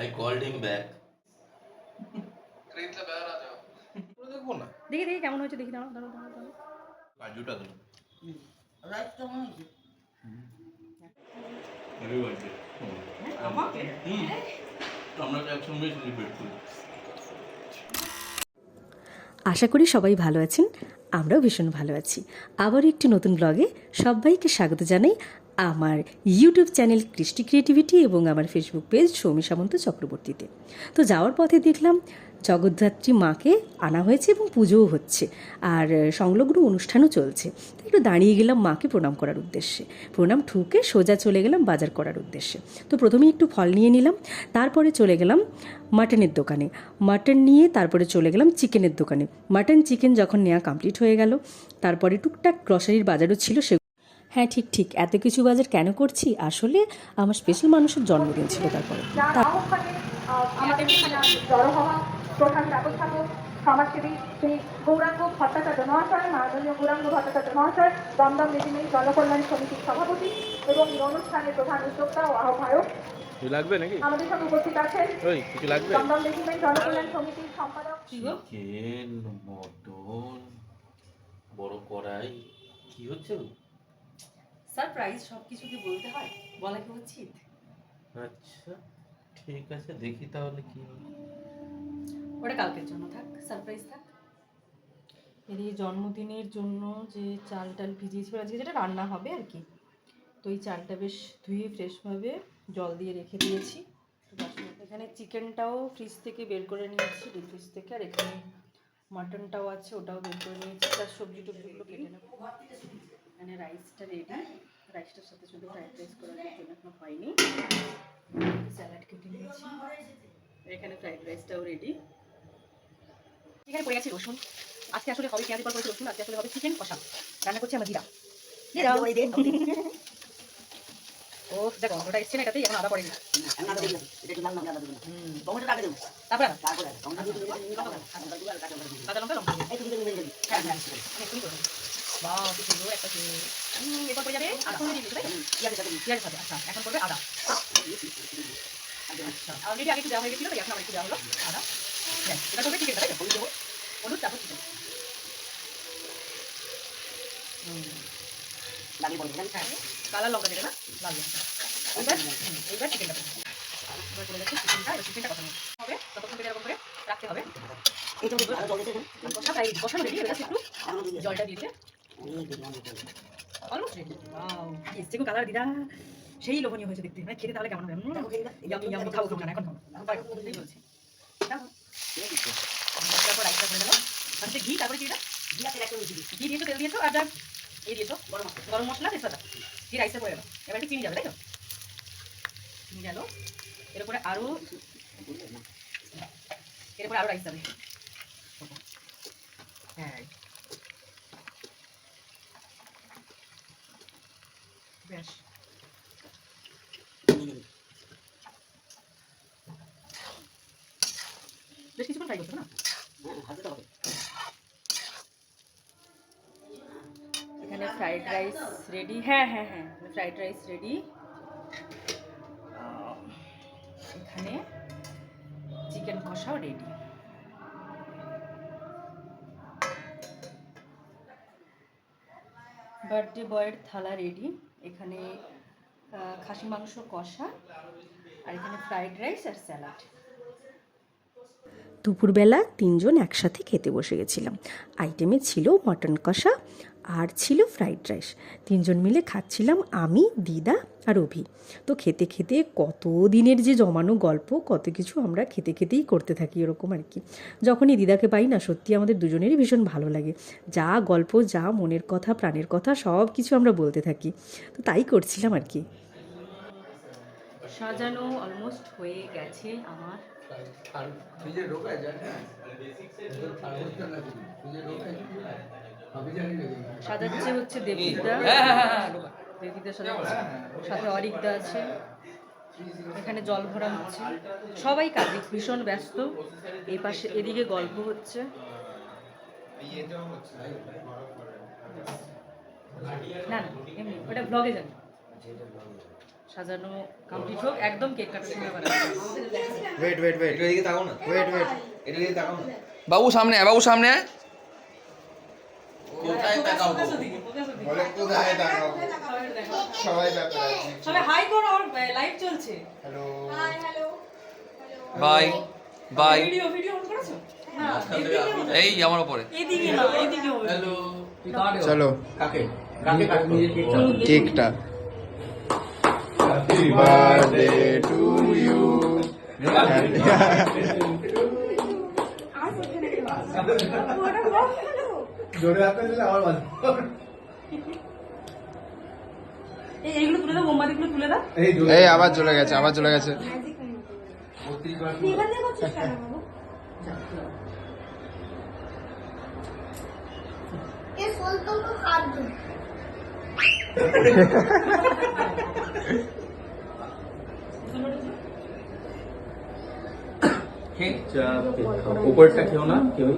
I called him back crane সে যাও। পুরো দেখব না? দেখি দেখি কেমন হয়েছে? দেখি দাঁড়াও দাঁড়াও দাঁড়াও কাজুটা দাও রাইট হ্যাঁ, আমাকে? আমরা একসঙ্গে সেলিব্রেট করি। আশা করি সবাই ভালো আছেন। আমরাও ভীষণ ভালো আছি। আবার একটি নতুন ব্লগে সবাইকে স্বাগত জানাই। আমার ইউটিউব চ্যানেল কৃষ্টি ক্রিয়েটিভিটি এবং আমার ফেসবুক পেজ সৌমি সামন্ত চক্রবর্তীতে তো যাওয়ার পথে দেখলাম জগদ্ধাত্রী মাকে আনা হয়েছে এবং পুজোও হচ্ছে আর সংলগ্ন অনুষ্ঠানও চলছে। একটু দাঁড়িয়ে গেলাম মাকে প্রণাম করার উদ্দেশ্যে। প্রণাম ঠুকে সোজা চলে গেলাম বাজার করার উদ্দেশ্যে। তো প্রথমেই একটু ফল নিয়ে নিলাম, তারপরে চলে গেলাম মাটনের দোকানে। মাটন নিয়ে তারপরে চলে গেলাম চিকেনের দোকানে। মাটন, চিকেন যখন নেওয়া কমপ্লিট হয়ে গেল, তারপরে টুকটাক গ্রসারির বাজারও ছিল সে হ্যাঁ ঠিক ঠিক। এত কিছু বাজার কেন করছি? আসলে আমার স্পেশাল মানুষের জন্মদিন ছিল তারপরে। যার আহ্বানে আহ, আমাদের জড়ো হওয়া প্রধান ব্যবস্থাপক সমাজসেবী শ্রী গৌরাঙ্গ ভট্টাচার্য মহাশয় মাননীয় গৌরাঙ্গ ভট্টাচার্য মহাশয় দমদম রেজিমেন্ট জনকল্যাণ সমিতির সভাপতি এবং এই অনুষ্ঠানের প্রধান উদ্যোক্তা ও আহ্বায়ক। লাগবে নাকি? আমাদের সঙ্গে উপস্থিত আছেন ওই কিছু লাগবে? দমদম রেজিমেন্ট জনকল্যাণ সমিতির সম্পাদক। চিকেন মটন বড় কড়াই কি হচ্ছে? সারপ্রাইজ সব কিছু কি বলতে হয় বলা কি উচিত? আচ্ছা ঠিক আছে দেখি তাহলে কি ওটা কালকের জন্য থাক সারপ্রাইজ থাক। এই জন্মদিনের জন্য যে চাল টাল ভিজিয়েছিল আজকে যেটা রান্না হবে আর কি। তো এই চালটা বেশ ধুয়ে ফ্রেশভাবে জল দিয়ে রেখে দিয়েছি। এখানে চিকেনটাও ফ্রিজ থেকে বের করে নিয়েছি ডিপ ফ্রিজ থেকে। আর এখানে মাটনটাও আছে ওটাও বের করে নিয়েছি। তার সবজি টবজিগুলো কেটে নেব। এখানে রাইসটা রেডি রাইসটার সাথে শুধু ফ্রাইড রাইস করার জন্য এখনও হয়নি। স্যালাড কেটে নিয়েছি। এখানে ফ্রাইড রাইসটাও রেডি এখানে পড়ে গেছে রসুন। আজকে আসলে হবে পেঁয়াজি পর করেছে রসুন আজকে আসলে হবে চিকেন কষা। রান্না করছি আমার দিদা ও যা গন্ধটা এসছে না এটাতেই এখন আদা পড়েনি। তারপরে কাঁচা লঙ্কা লঙ্কা। হ্যাঁ হ্যাঁ সুন্দর একটা এরপর পড়ে যাবে আদা পেঁয়াজের সাথে আচ্ছা এখন পড়বে আদা আচ্ছা অলরেডি আগে একটু দেওয়া হয়ে গেছিল এখন আবার একটু দেওয়া হলো আদা হ্যাঁ এটা করবে চিকেনটা তাই হলুদ দেবো হলুদ তারপর হ্যাঁ কালার লঙ্কা দেবে না লাল লঙ্কা এইবার এইবার চিকেনটা হবে ততক্ষণ এরকম করে রাখতে হবে তাই কষানো রেডি হয়ে গেছে জলটা দিয়েছে অলমোস্ট রেডি এসছে গো কালার দিদা সেই লোভনীয় হয়েছে দেখতে মানে খেতে তাহলে কেমন হবে ইয়ামি ইয়ামি খাব খাব না এখন খাব বলছি দাও। তারপর রাইসটা করে দিলাম তারপরে ঘি তারপরে কি এটা ঘি দিয়েছ তেল দিয়েছ আর এই দিয়েছ গরম মশলা গরম মশলা তেজপাতা ঘি রাইসে পড়ে গেল এবার একটু চিনি যাবে তাই তো চিনি গেল এর হ্যাঁ বেশ বেশ কিছুক্ষণ ফ্রাই করছ না? এখানে ফ্রাইড রাইস রেডি হ্যাঁ হ্যাঁ হ্যাঁ ফ্রাইড রাইস রেডি এখানে চিকেন কষাও রেডি বার্থডে বয়ের থালা রেডি এখানে খাসি মাংস কষা। আর এখানে ফ্রাইড রাইস আর স্যালাড দুপুরবেলা তিনজন একসাথে খেতে বসে গেছিলাম। আইটেমে ছিল মটন কষা আর ছিল ফ্রাইড রাইস তিনজন মিলে খাচ্ছিলাম আমি, দিদা আর অভি। তো খেতে খেতে কত দিনের যে জমানো গল্প, কত কিছু আমরা খেতে খেতেই করতে থাকি এরকম আর কি। যখনই দিদাকে পাই না সত্যি আমাদের দুজনেরই ভীষণ ভালো লাগে। যা গল্প, যা মনের কথা, প্রাণের কথা, সব কিছু আমরা বলতে থাকি। তো তাই করছিলাম আর কি। সাজানো অলমোস্ট হয়ে গেছে আমার। ফ্রিজে জানি জানি সাজাচ্ছে হচ্ছে দেবদা। সাজাচ্ছে। সাথে অরিকদা আছে। এখানে জল ভরা হচ্ছে। সবাই কাজে ভীষণ ব্যস্ত। এই পাশে এদিকে গল্প হচ্ছে। না না এমনি ওটা ব্লগে যাবে সাজানো কমপ্লিট হোক একদম কেক কাটার সময় ওয়েট ওয়েট ওয়েট এদিকে তাকাও না। ওয়েট ওয়েট এদিকে তাকাও না। বাবু সামনে আয় বাবু সামনে আয়। কোথায় তাকাও বলে কোথায় তাকাও? সবাই ব্যাপার আছে। সবাই হাই করো আমার লাইভ চলছে। Hello bye bye video video on করেছ? এই আমার উপরে এদিকে না হ্যালো চলো। কাকে কাকে কাটবি কেকটা হ্যাপি বার্থডে টু ইউ জোরে হাতে দিলে আমার ভালো এই এইগুলো তুলে দাও মোমবাতিগুলো তুলে দাও। এই এই আবার চলে গেছে আবার চলে গেছে। উপরটা খেও না কেউ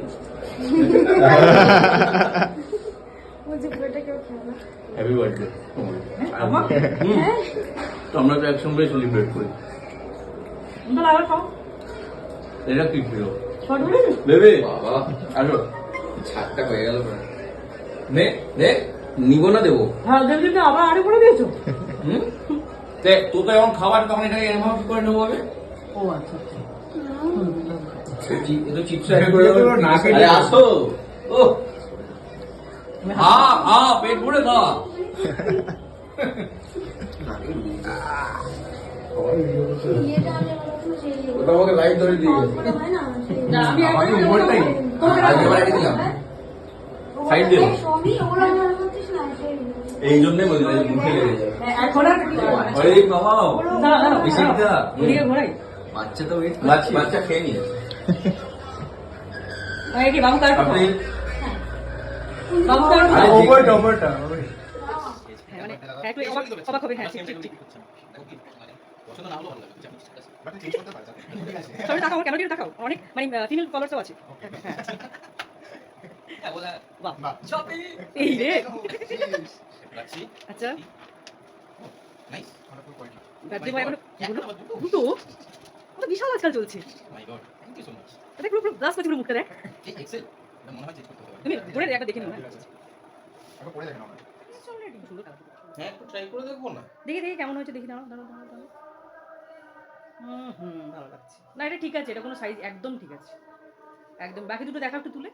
হ্যাপি বার্থডে তো আমরা তো একসঙ্গে সেলিব্রেট করি। খাও। এটা কি ছিল ফটো বেবে। আসো। ছাদটা হয়ে গেল নে নে নিব না দেবো। হ্যাঁ তো আবার আরে করে দিয়েছ। হুম? দেখ তোকে যখন খাবার তখন এটাকে করে নেব হবে ও আচ্ছা আচ্ছা এটা চিপস না কেটে আরে আসো। ও হ্যাঁ হ্যাঁ পেট ভরে খা। ওটা লাইট ধরে দিয়ে আমাকে উপরটাই আজকে বাড়ি দিলাম। সাইড দিও এই জন্যই বলছি মুখে লেগে যাবে আরে বাবা না না বেশি দা এদিকে ঘোরাই। বাচ্চা তো। বাচ্চা খেয়ে নিয়েছে। এই কি বাবু কার আপনি বাবু কার আরে ওপরটা ওপরটা হ্যাঁ মানে একটু অবাক হবে হ্যাঁ ঠিক ঠিক ঠিক। সবাই তাকাও কেন দিয়ে তাকাও? অনেক মানে ফিমেল ফলোয়ার্সও আছে। এই রে। আচ্ছা। দুটো? কত বিশাল আজকাল চলছে। এটা পুরো পুরো গ্লাস করছে পুরো মুখটা দেখ। তুমি ঘুরে একটা দেখে নিও সুন্দর কালার হ্যাঁ একটু ট্রাই করে দেখব না। দেখি দেখি কেমন হয়েছে দেখি দাঁড়াও দাঁড়াও দাঁড়াও দাঁড়াও। হুম হুম ভালো লাগছে। না এটা ঠিক আছে এটা কোনো সাইজ একদম ঠিক আছে। একদম বাকি দুটো দেখা একটু তুলে।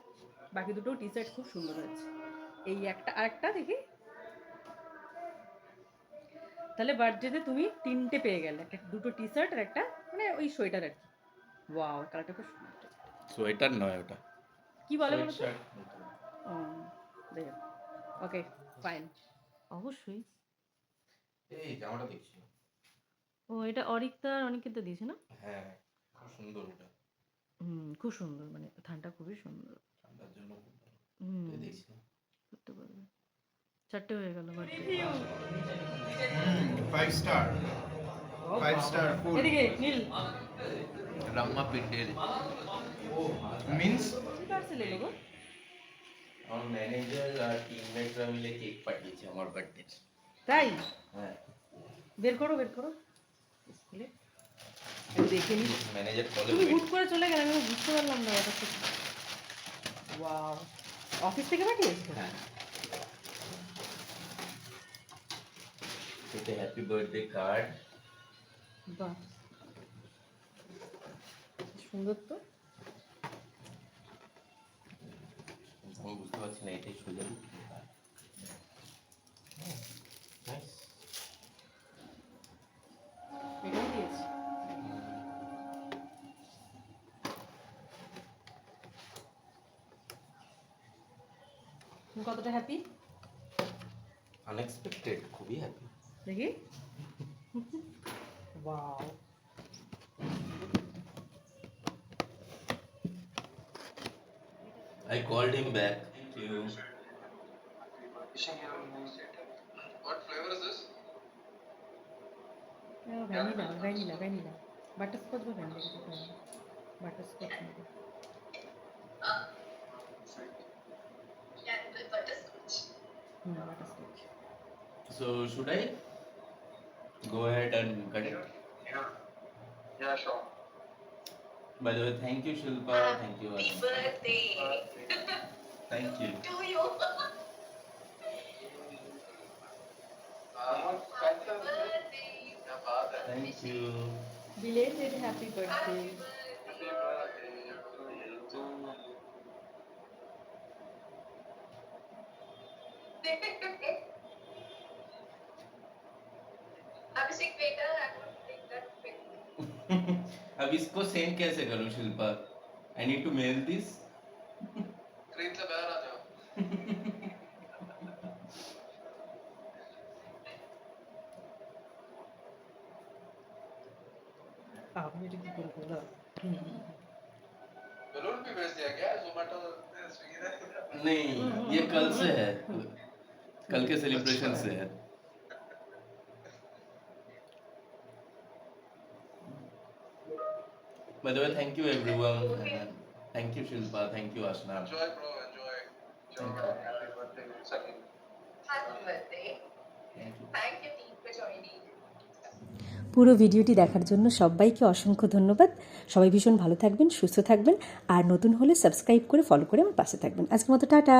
বাকি দুটো টি শার্ট খুব সুন্দর হয়েছে। এই একটা আরেকটা দেখি। তাহলে বার্থডেতে তুমি তিনটে পেয়ে গেলে। একটা দুটো টি শার্ট আর একটা মানে ওই সোয়েটার আর কি। ওয়াও কালারটা খুব সুন্দর। সোয়েটার নয় ওটা। কি বলে বলো তো? ও দেখো ওকে ফাইন অবশ্যই। এই জামাটা দেখছি। ও এটা অরিক্তা আর অনিকেতা দিয়েছে না? হ্যাঁ খুব সুন্দর ওটা। হুম খুব সুন্দর মানে থানটা খুবই সুন্দর। ঠান্ডার জন্য খুব ভালো। হুম। এই দেখছি। করতে পারবে। চারটে হয়ে গেল birthday. Five star five star ফুল এদিকে নীল। রাম্মা পিন্ডেল মিন্স আমার ম্যানেজার আর টিমমেটরা মিলে কেক পাঠিয়েছে আমার বার্থডে তাই? হ্যাঁ। বের করো বের করো। খুলে দেখে নি। ম্যানেজার কলে তুমি হুট করে চলে গেলে আমি বুঝতে পারলাম না কি। ওয়াও অফিস থেকে পাঠিয়েছো? হ্যাঁ। এটা হ্যাপি বার্থডে কার্ড বাহ। সুন্দর তো। আমি বুঝতে পারছি না এটাই সোজা কতটা হ্যাপি আনএক্সপেক্টেড খুবই হ্যাপি দেখি। Wow. I called him back. Thank you. What flavor is this? Oh, vanilla, vanilla, vanilla. Butterscotch was vanilla. Butterscotch. Uh, yeah, butterscotch. Hmm, butterscotch. So should I? go ahead and cut it. Yeah. Yeah, sure. By the way, thank you, Shilpa. Happy thank you. Happy birthday. thank you. To uh, you. Happy birthday. Thank you. Belated happy birthday. Happy birthday. अब इसको send कैसे करूँ Shilpa? I need to mail this खरीद ले बाहर आ जाओ आप मेरे को बोला बलून भी भेज दिया क्या? जोमेटो स्विगी नहीं ये कल से है। कल के सेलिब्रेशन से है। By the way, thank you everyone. Uh, thank you Shilpa, thank you Ashna. Enjoy bro, enjoy. Enjoy. Happy birthday once. Happy birthday. Thank you. Thank you team for joining. পুরো ভিডিওটি দেখার জন্য সবাইকে অসংখ্য ধন্যবাদ সবাই ভীষণ ভালো থাকবেন সুস্থ থাকবেন আর নতুন হলে সাবস্ক্রাইব করে ফলো করে আমার পাশে থাকবেন আজকের মতো টাটা